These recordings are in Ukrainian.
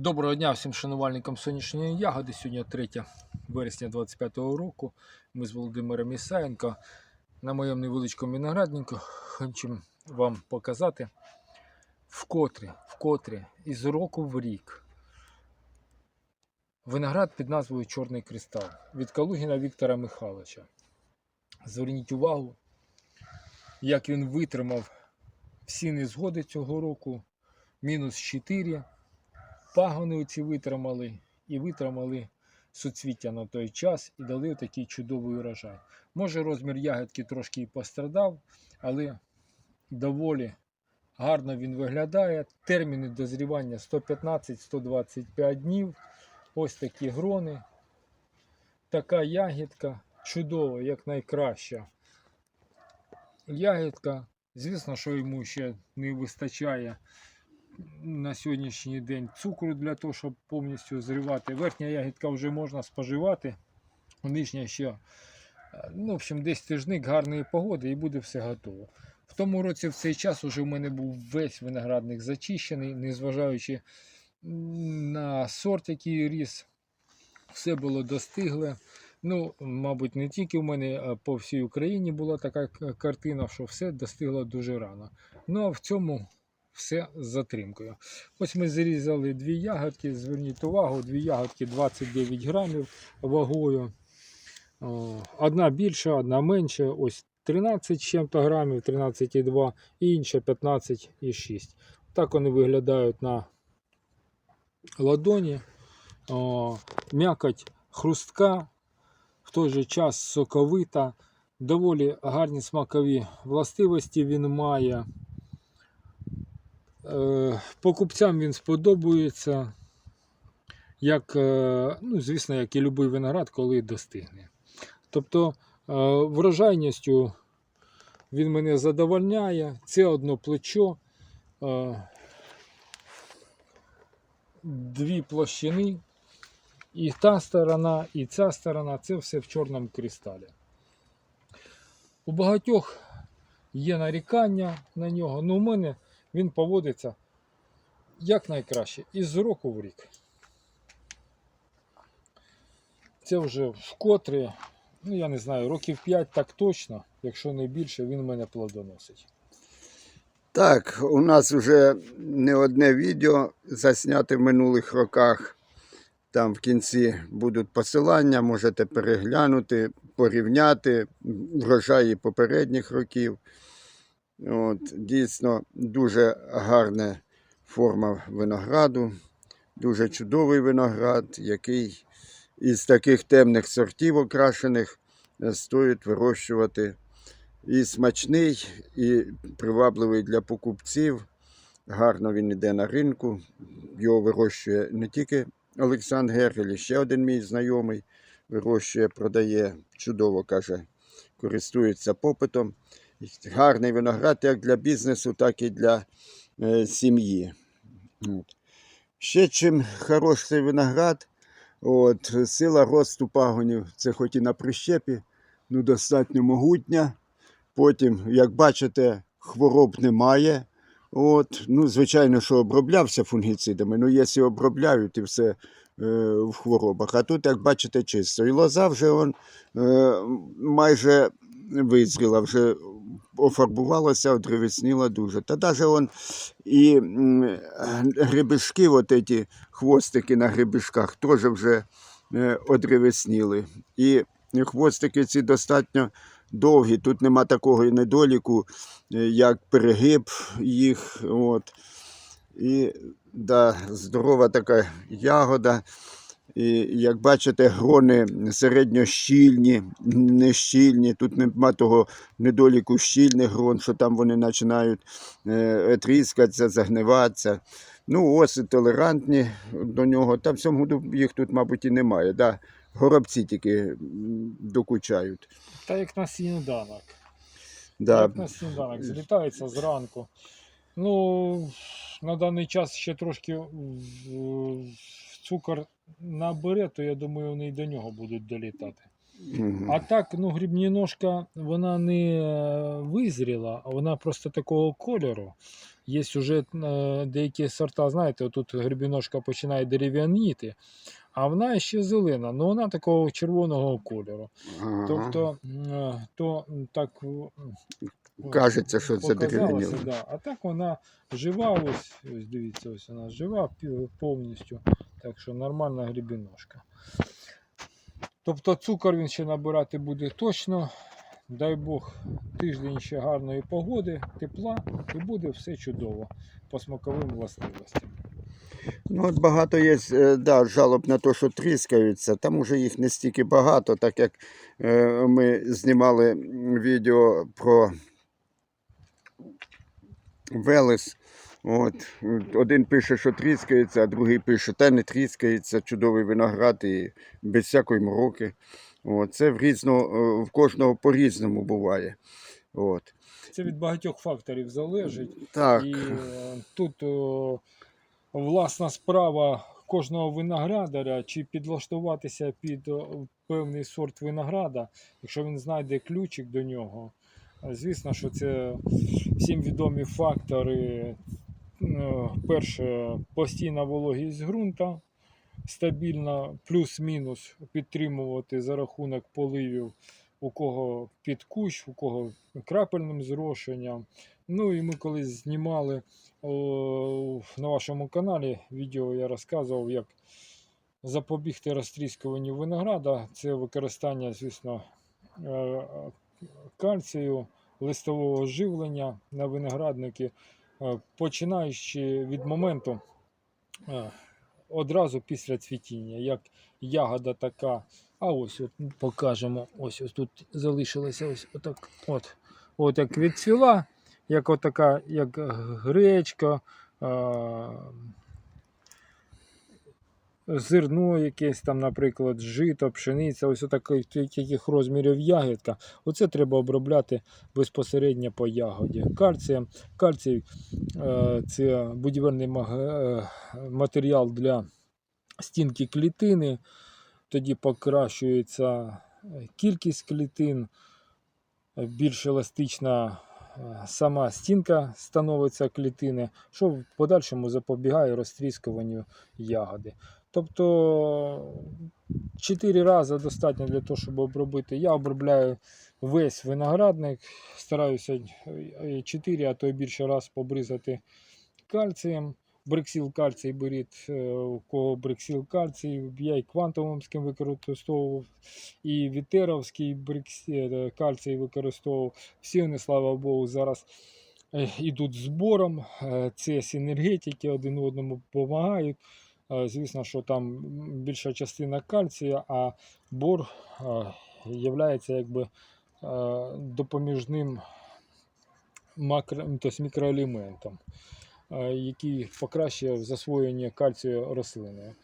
Доброго дня всім шанувальникам сонячної ягоди. Сьогодні 3 вересня 2025 року. Ми з Володимиром Ісаєнко на моєму невеличкому винограднику хочемо вам показати вкотре, вкотре із року в рік. Виноград під назвою Чорний кристал від Калугіна Віктора Михайловича. Зверніть увагу, як він витримав всі незгоди цього року. Мінус 4 пагони оці витримали і витримали суцвіття на той час і дали такий чудовий урожай. Може розмір ягодки трошки і пострадав, але доволі гарно він виглядає. Терміни дозрівання 115-125 днів. Ось такі грони. Така ягідка чудова, як найкраща. Ягідка, звісно, що йому ще не вистачає на сьогоднішній день цукру для того, щоб повністю зривати. Верхня ягідка вже можна споживати, нижня ще. е, Ну, в общем, десь тижник гарної погоди і буде все готово. В тому році в цей час уже в мене був весь виноградник зачищений, незважаючи на сорт, який ріс, все було достигле. Ну, мабуть, не тільки в мене, а по всій Україні була така картина, що все достигло дуже рано. Ну а в цьому все з затримкою. Ось ми зрізали дві ягодки. Зверніть увагу, дві ягодки 29 грамів вагою. Одна більша, одна менша. Ось 13 з чим-то грамів, 13,2 і інша 15,6. Так вони виглядають на ладоні. М'якоть хрустка, в той же час соковита, доволі гарні смакові властивості він має. Е, Покупцям він сподобається, як, е, ну, звісно, як і будь-який виноград, коли достигне. Тобто е, врожайністю він мене задовольняє. Це одно плечо, дві площини. І та сторона, і ця сторона це все в чорному кристалі. У багатьох є нарікання на нього, але у мене він поводиться як найкраще із року в рік. Це вже вкотре, ну я не знаю, років 5 так точно, якщо не більше, він мене плодоносить. Так, у нас вже не одне відео засняте в минулих роках. Там в кінці будуть посилання, можете переглянути, порівняти врожаї попередніх років. От, дійсно, дуже гарна форма винограду, дуже чудовий виноград, який із таких темних сортів окрашених е, стоїть вирощувати. І смачний, і привабливий для покупців. Гарно він йде на ринку. Його вирощує не тільки Олександр Гергель, ще один мій знайомий вирощує, продає, чудово каже, користується попитом. Гарний виноград як для бізнесу, так і для е, сім'ї. Ще чим хороший виноград, от, сила росту пагонів, це хоч і на прищепі, ну достатньо могутня. Потім, як бачите, хвороб немає. От, ну, звичайно, що оброблявся фунгіцидами, ну, якщо обробляють і все е, в хворобах. А тут, як бачите, чисто. І лоза вже он, е, майже визріла, вже офарбувалася, одревесніла дуже. Та навіть он і грибишки, от ці хвостики на грибишках, теж вже е, одревесніли. І хвостики ці достатньо довгі. Тут нема такого недоліку, е, як перегиб їх. От. І да, здорова така ягода. І, як бачите, грони середньощільні, нещільні. Тут нема того недоліку щільних грон, що там вони починають е, тріскатися, загниватися. Ну, ось толерантні до нього. Та в цьому году їх тут, мабуть, і немає. Да? Горобці тільки докучають. Та як на сніданок. Да. Як на сніданок, злітається зранку. Ну, на даний час ще трошки цукор набере, то я думаю, вони й до нього будуть долітати. А так, ну, грибні ножка, вона не е, визріла, а вона просто такого кольору. Є вже е, деякі сорта, знаєте, тут грибіножка починає дерев'яніти, а вона ще зелена, але вона такого червоного кольору. Ага. Тобто, е, то так Кажеться, що це дерев'яніло. Да. А так вона жива, ось, ось дивіться, ось вона жива повністю. Так що нормальна грибіножка. Тобто цукор він ще набирати буде точно. Дай Бог, тиждень ще гарної погоди, тепла і буде все чудово по смаковим властивостям. Ну, от багато є е, да, жалоб на те, що тріскаються. Там уже їх не стільки багато, так як е, ми знімали відео про Велес. От. Один пише, що тріскається, а другий пише, та не тріскається, чудовий виноград і без всякої мороки. От. Це в, різно, е, в кожного по-різному буває. От. Це від багатьох факторів залежить. Так. І е, тут о, власна справа кожного виноградаря, чи підлаштуватися під певний сорт винограда, якщо він знайде ключик до нього. Е, Звісно, що це всім відомі фактори. Е, Перше, постійна вологість ґрунта, стабільна, плюс-мінус підтримувати за рахунок поливів, у кого під кущ, у кого крапельним зрошенням. Ну і ми колись знімали о, на вашому каналі відео, я розказував, як запобігти розтріскуванню винограда. Це використання, звісно, е, кальцію, листового живлення на виноградники, е, починаючи від моменту е, одразу після цвітіння, як ягода така. А ось от покажемо. Ось ось тут залишилося ось отак. От, от як відцвіла, як отака, як гречка, е, зерно якесь там, наприклад, жито, пшениця, ось таких розмірів ягідка. Оце треба обробляти безпосередньо по ягоді. Кальцієм. Кальцій е, це будівельний е, матеріал для стінки клітини. Тоді покращується кількість клітин, більш еластична е, сама стінка становиться клітини, що в подальшому запобігає розтріскуванню ягоди. Тобто 4 рази достатньо для того, щоб обробити. Я обробляю весь виноградник, стараюся 4, а то й більше раз побризати кальцієм. Брексіл кальцій беріть, е, у кого брексіл кальцій, я і квантовським використовував, і вітеровський брексі- е, кальцій використовував. Всі вони, слава Богу, зараз е, ідуть збором. Е, Це синергетики один одному допомагають. Е, Звісно, що там більша частина кальція, а бор є якби е, допоміжним макро, тобто мікроелементом, е, який покращує засвоєння кальцію рослиною.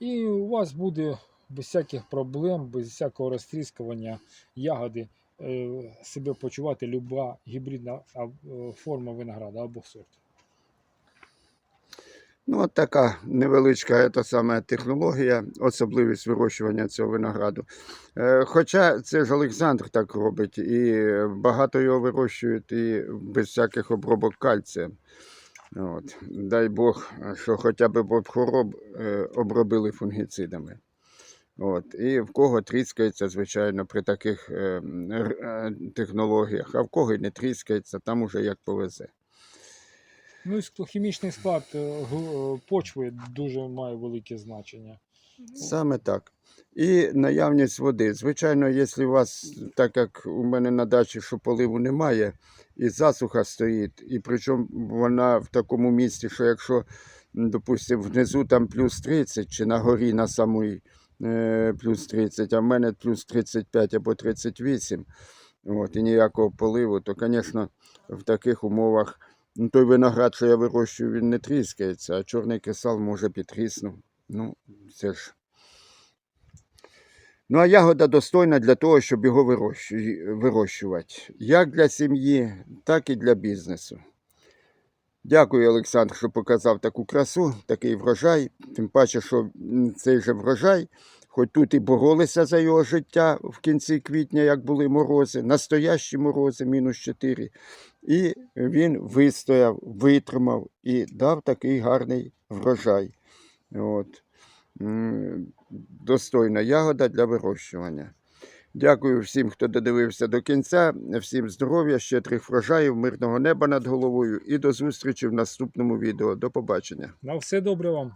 І у вас буде без всяких проблем, без всякого розтріскування ягоди е, себе почувати люба гібридна е, форма винограда або сорт. Ну, от така невеличка та саме технологія, особливість вирощування цього винограду. Е, Хоча це ж Олександр так робить, і багато його вирощують і без всяких обробок кальцієм. От. Дай Бог, що хоча б хвороб е, обробили фунгіцидами. От. І в кого тріскається, звичайно, при таких е, р- е, технологіях, а в кого й не тріскається, там уже як повезе. Ну і хімічний склад е, е, почви дуже має велике значення. Саме так. І наявність води. Звичайно, якщо у вас, так як у мене на дачі, що поливу немає, і засуха стоїть, і причому вона в такому місці, що якщо, допустимо, внизу там плюс 30, чи на горі на самій е, плюс 30, а в мене плюс 35 або 38, от, і ніякого поливу, то, звісно, в таких умовах той виноград, що я вирощую, він не тріскається, а чорний кисал може підтріснув. Ну, це ж. Ну, а ягода достойна для того, щоб його вирощувати. Як для сім'ї, так і для бізнесу. Дякую, Олександр, що показав таку красу, такий врожай. Тим паче, що цей же врожай Хоч тут і боролися за його життя в кінці квітня, як були морози, настоящі морози, мінус 4. І він вистояв, витримав і дав такий гарний врожай. От. Достойна ягода для вирощування. Дякую всім, хто додивився до кінця. Всім здоров'я, щедрих врожаїв, мирного неба над головою і до зустрічі в наступному відео. До побачення. На все добре вам.